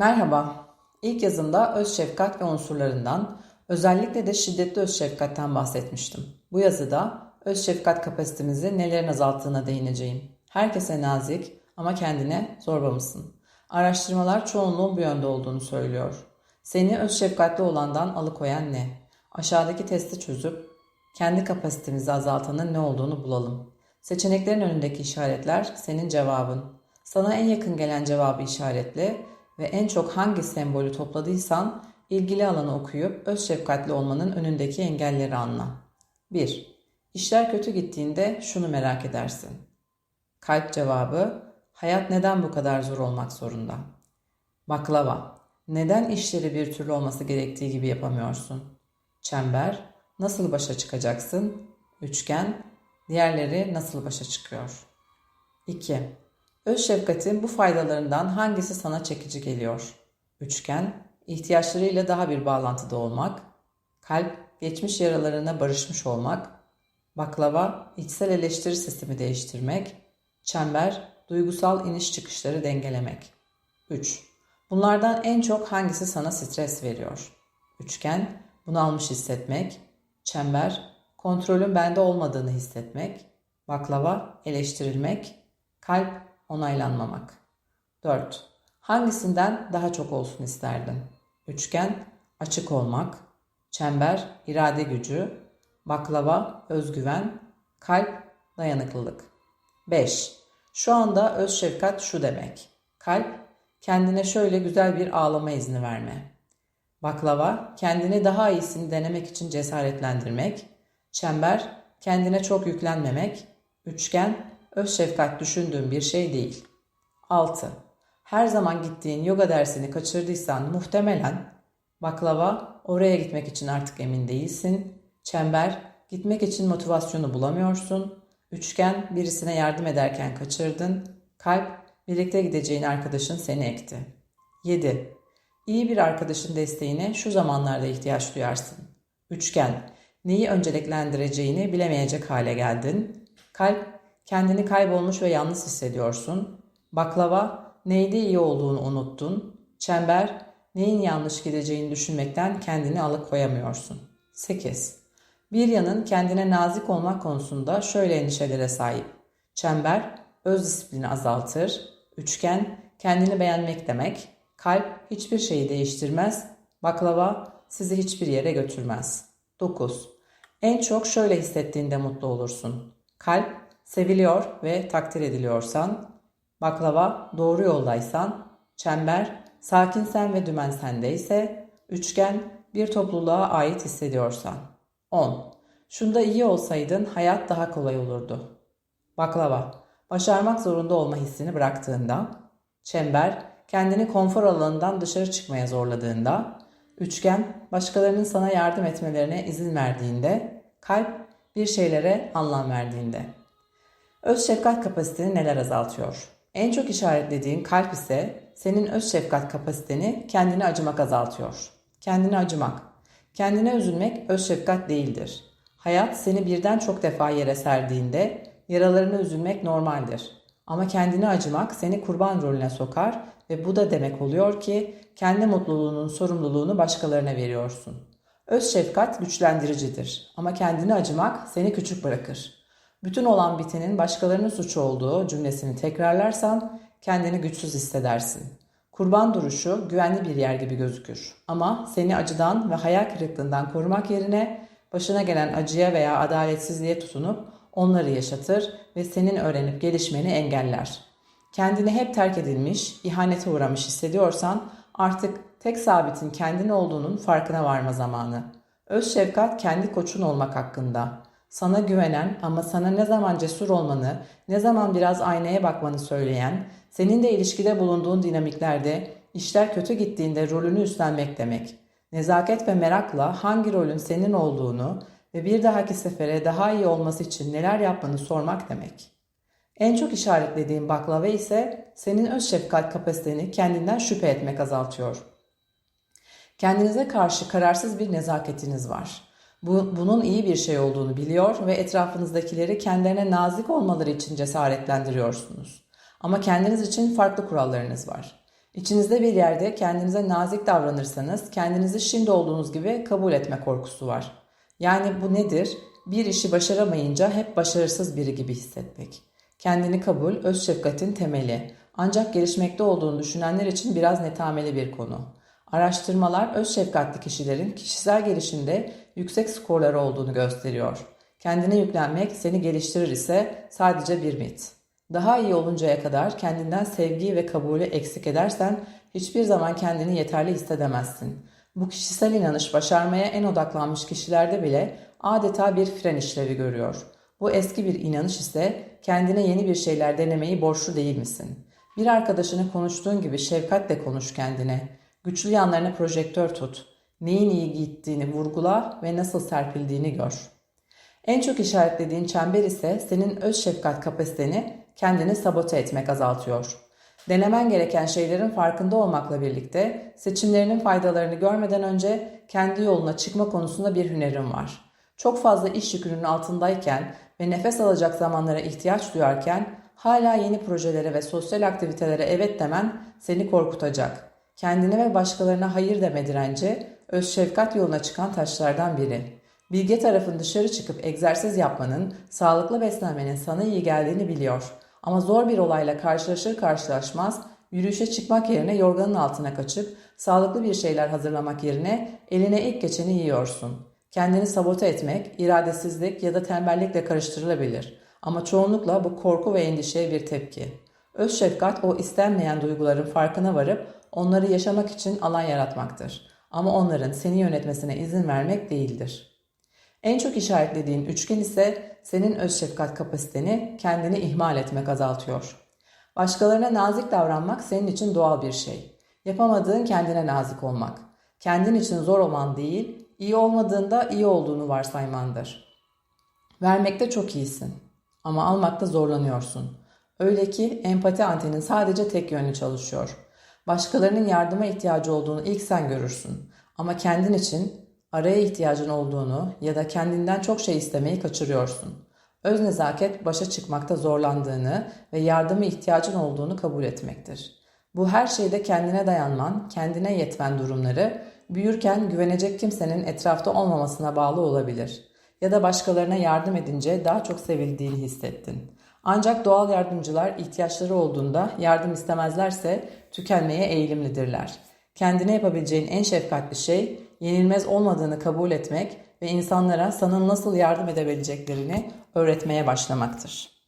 Merhaba. İlk yazımda öz şefkat ve unsurlarından, özellikle de şiddetli öz şefkatten bahsetmiştim. Bu yazıda öz şefkat kapasitemizi nelerin azalttığına değineceğim. Herkese nazik ama kendine zorba mısın? Araştırmalar çoğunluğun bu yönde olduğunu söylüyor. Seni öz şefkatli olandan alıkoyan ne? Aşağıdaki testi çözüp kendi kapasitemizi azaltanın ne olduğunu bulalım. Seçeneklerin önündeki işaretler senin cevabın. Sana en yakın gelen cevabı işaretle ve en çok hangi sembolü topladıysan ilgili alanı okuyup öz şefkatli olmanın önündeki engelleri anla. 1. İşler kötü gittiğinde şunu merak edersin. Kalp cevabı, hayat neden bu kadar zor olmak zorunda? Baklava, neden işleri bir türlü olması gerektiği gibi yapamıyorsun? Çember, nasıl başa çıkacaksın? Üçgen, diğerleri nasıl başa çıkıyor? 2. Öz şefkatin bu faydalarından hangisi sana çekici geliyor? Üçgen, ihtiyaçlarıyla daha bir bağlantıda olmak. Kalp, geçmiş yaralarına barışmış olmak. Baklava, içsel eleştiri sistemi değiştirmek. Çember, duygusal iniş çıkışları dengelemek. 3. Bunlardan en çok hangisi sana stres veriyor? Üçgen, bunalmış hissetmek. Çember, kontrolün bende olmadığını hissetmek. Baklava, eleştirilmek. Kalp, onaylanmamak. 4. Hangisinden daha çok olsun isterdin? Üçgen, açık olmak. Çember, irade gücü. Baklava, özgüven. Kalp, dayanıklılık. 5. Şu anda öz şefkat şu demek. Kalp, kendine şöyle güzel bir ağlama izni verme. Baklava, kendini daha iyisini denemek için cesaretlendirmek. Çember, kendine çok yüklenmemek. Üçgen, öz şefkat düşündüğün bir şey değil. 6. Her zaman gittiğin yoga dersini kaçırdıysan muhtemelen baklava oraya gitmek için artık emin değilsin. Çember gitmek için motivasyonu bulamıyorsun. Üçgen birisine yardım ederken kaçırdın. Kalp birlikte gideceğin arkadaşın seni ekti. 7. İyi bir arkadaşın desteğine şu zamanlarda ihtiyaç duyarsın. Üçgen neyi önceliklendireceğini bilemeyecek hale geldin. Kalp kendini kaybolmuş ve yalnız hissediyorsun. Baklava neyde iyi olduğunu unuttun. Çember neyin yanlış gideceğini düşünmekten kendini alıkoyamıyorsun. 8. Bir yanın kendine nazik olmak konusunda şöyle endişelere sahip. Çember öz disiplini azaltır. Üçgen kendini beğenmek demek. Kalp hiçbir şeyi değiştirmez. Baklava sizi hiçbir yere götürmez. 9. En çok şöyle hissettiğinde mutlu olursun. Kalp seviliyor ve takdir ediliyorsan, baklava doğru yoldaysan, çember sakinsen ve dümen sendeyse, üçgen bir topluluğa ait hissediyorsan. 10. Şunda iyi olsaydın hayat daha kolay olurdu. Baklava, başarmak zorunda olma hissini bıraktığında, çember, kendini konfor alanından dışarı çıkmaya zorladığında, üçgen, başkalarının sana yardım etmelerine izin verdiğinde, kalp, bir şeylere anlam verdiğinde. Öz şefkat kapasiteni neler azaltıyor? En çok işaretlediğin kalp ise senin öz şefkat kapasiteni kendine acımak azaltıyor. Kendine acımak. Kendine üzülmek öz şefkat değildir. Hayat seni birden çok defa yere serdiğinde yaralarına üzülmek normaldir. Ama kendine acımak seni kurban rolüne sokar ve bu da demek oluyor ki kendi mutluluğunun sorumluluğunu başkalarına veriyorsun. Öz şefkat güçlendiricidir ama kendine acımak seni küçük bırakır. Bütün olan bitenin başkalarının suçu olduğu cümlesini tekrarlarsan kendini güçsüz hissedersin. Kurban duruşu güvenli bir yer gibi gözükür. Ama seni acıdan ve hayal kırıklığından korumak yerine başına gelen acıya veya adaletsizliğe tutunup onları yaşatır ve senin öğrenip gelişmeni engeller. Kendini hep terk edilmiş, ihanete uğramış hissediyorsan artık tek sabitin kendin olduğunun farkına varma zamanı. Öz şefkat kendi koçun olmak hakkında sana güvenen ama sana ne zaman cesur olmanı, ne zaman biraz aynaya bakmanı söyleyen, senin de ilişkide bulunduğun dinamiklerde işler kötü gittiğinde rolünü üstlenmek demek. Nezaket ve merakla hangi rolün senin olduğunu ve bir dahaki sefere daha iyi olması için neler yapmanı sormak demek. En çok işaretlediğin baklava ise senin öz şefkat kapasiteni kendinden şüphe etmek azaltıyor. Kendinize karşı kararsız bir nezaketiniz var. Bu, bunun iyi bir şey olduğunu biliyor ve etrafınızdakileri kendilerine nazik olmaları için cesaretlendiriyorsunuz. Ama kendiniz için farklı kurallarınız var. İçinizde bir yerde kendinize nazik davranırsanız kendinizi şimdi olduğunuz gibi kabul etme korkusu var. Yani bu nedir? Bir işi başaramayınca hep başarısız biri gibi hissetmek. Kendini kabul, öz şefkatin temeli. Ancak gelişmekte olduğunu düşünenler için biraz netameli bir konu. Araştırmalar öz şefkatli kişilerin kişisel gelişimde yüksek skorları olduğunu gösteriyor. Kendine yüklenmek seni geliştirir ise sadece bir mit. Daha iyi oluncaya kadar kendinden sevgiyi ve kabulü eksik edersen hiçbir zaman kendini yeterli hissedemezsin. Bu kişisel inanış başarmaya en odaklanmış kişilerde bile adeta bir fren işlevi görüyor. Bu eski bir inanış ise kendine yeni bir şeyler denemeyi borçlu değil misin? Bir arkadaşını konuştuğun gibi şefkatle konuş kendine. Güçlü yanlarına projektör tut. Neyin iyi gittiğini vurgula ve nasıl serpildiğini gör. En çok işaretlediğin çember ise senin öz şefkat kapasiteni kendini sabote etmek azaltıyor. Denemen gereken şeylerin farkında olmakla birlikte seçimlerinin faydalarını görmeden önce kendi yoluna çıkma konusunda bir hünerin var. Çok fazla iş yükünün altındayken ve nefes alacak zamanlara ihtiyaç duyarken hala yeni projelere ve sosyal aktivitelere evet demen seni korkutacak. Kendine ve başkalarına hayır deme direnci öz şefkat yoluna çıkan taşlardan biri. Bilge tarafın dışarı çıkıp egzersiz yapmanın, sağlıklı beslenmenin sana iyi geldiğini biliyor. Ama zor bir olayla karşılaşır karşılaşmaz yürüyüşe çıkmak yerine yorganın altına kaçıp sağlıklı bir şeyler hazırlamak yerine eline ilk geçeni yiyorsun. Kendini sabote etmek, iradesizlik ya da tembellikle karıştırılabilir. Ama çoğunlukla bu korku ve endişeye bir tepki. Öz şefkat o istenmeyen duyguların farkına varıp onları yaşamak için alan yaratmaktır. Ama onların seni yönetmesine izin vermek değildir. En çok işaretlediğin üçgen ise senin öz şefkat kapasiteni kendini ihmal etmek azaltıyor. Başkalarına nazik davranmak senin için doğal bir şey. Yapamadığın kendine nazik olmak. Kendin için zor olan değil, iyi olmadığında iyi olduğunu varsaymandır. Vermekte çok iyisin ama almakta zorlanıyorsun. Öyle ki empati antenin sadece tek yönlü çalışıyor. Başkalarının yardıma ihtiyacı olduğunu ilk sen görürsün. Ama kendin için araya ihtiyacın olduğunu ya da kendinden çok şey istemeyi kaçırıyorsun. Öz nezaket başa çıkmakta zorlandığını ve yardıma ihtiyacın olduğunu kabul etmektir. Bu her şeyde kendine dayanman, kendine yetmen durumları büyürken güvenecek kimsenin etrafta olmamasına bağlı olabilir. Ya da başkalarına yardım edince daha çok sevildiğini hissettin. Ancak doğal yardımcılar ihtiyaçları olduğunda yardım istemezlerse tükenmeye eğilimlidirler. Kendine yapabileceğin en şefkatli şey yenilmez olmadığını kabul etmek ve insanlara sana nasıl yardım edebileceklerini öğretmeye başlamaktır.